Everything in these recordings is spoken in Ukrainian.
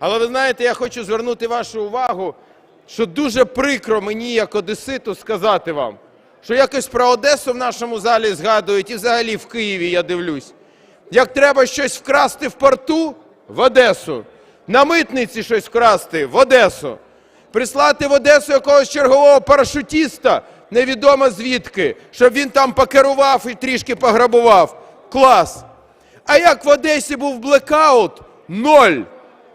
Але ви знаєте, я хочу звернути вашу увагу, що дуже прикро мені, як одеситу, сказати вам, що якось про Одесу в нашому залі згадують і взагалі в Києві я дивлюсь. Як треба щось вкрасти в порту в Одесу, на митниці щось вкрасти в Одесу, прислати в Одесу якогось чергового парашутіста, невідомо звідки, щоб він там покерував і трішки пограбував. Клас! А як в Одесі був блекаут? Ноль.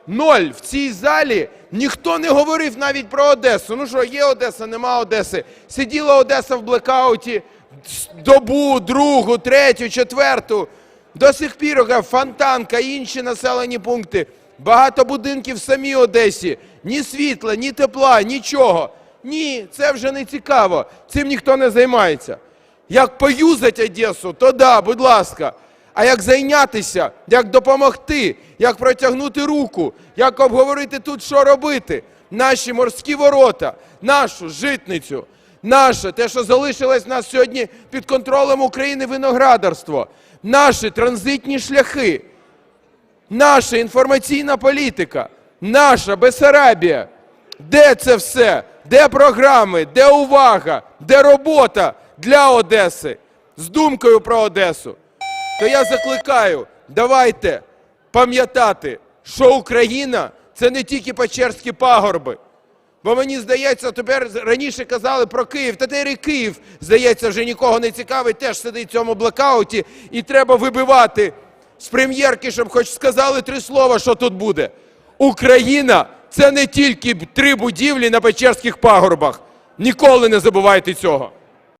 Ноль. В цій залі ніхто не говорив навіть про Одесу. Ну що, є Одеса, нема Одеси. Сиділа Одеса в блекауті добу, другу, третю, четверту. До сих пір Фонтанка, інші населені пункти. Багато будинків в самій Одесі. Ні світла, ні тепла, нічого. Ні, це вже не цікаво. Цим ніхто не займається. Як поюзать Одесу, то да, будь ласка. А як зайнятися, як допомогти, як протягнути руку, як обговорити тут, що робити? Наші морські ворота, нашу житницю, наше, те, що залишилось нас сьогодні під контролем України виноградарство, наші транзитні шляхи, наша інформаційна політика, наша Бесарабія. Де це все? Де програми? Де увага? Де робота для Одеси? З думкою про Одесу. То я закликаю, давайте пам'ятати, що Україна це не тільки Печерські пагорби. Бо мені здається, тепер раніше казали про Київ, та тепер і Київ, здається, вже нікого не цікавить, теж сидить в цьому блокауті, і треба вибивати з прем'єрки, щоб хоч сказали три слова, що тут буде. Україна це не тільки три будівлі на Печерських пагорбах. Ніколи не забувайте цього.